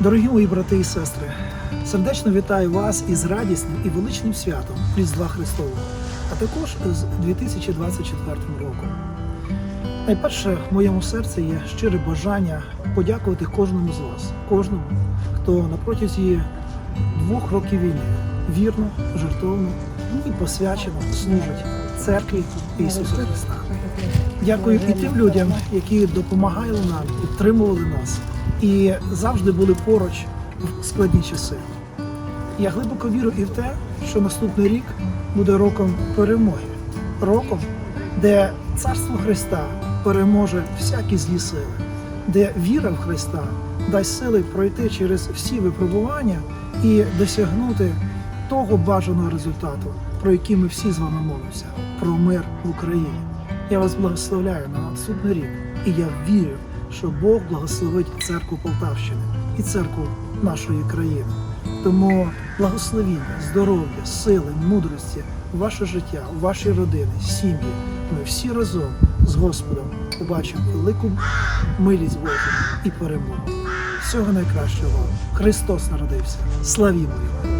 Дорогі мої брати і сестри, сердечно вітаю вас із радісним і величним святом Різдва Христового, а також з 2024 роком. Найперше в моєму серці є щире бажання подякувати кожному з вас, кожному, хто на протязі двох років війни вірно, жертовно і посвячено служить церкві Ісуса Христа. Дякую і тим людям, які допомагали нам, підтримували нас і завжди були поруч в складні часи. Я глибоко вірю і в те, що наступний рік буде роком перемоги, роком, де царство Христа переможе всякі злі сили, де віра в Христа дасть сили пройти через всі випробування і досягнути того бажаного результату, про який ми всі з вами молимося, про мир в Україні. Я вас благословляю на наступний рік, і я вірю, що Бог благословить церкву Полтавщини і церкву нашої країни. Тому благословіння, здоров'я, сили, мудрості ваше життя, у ваші родини, сім'ї. Ми всі разом з Господом побачимо велику милість Божу і перемогу. Всього найкращого. Христос народився. Славімо Його!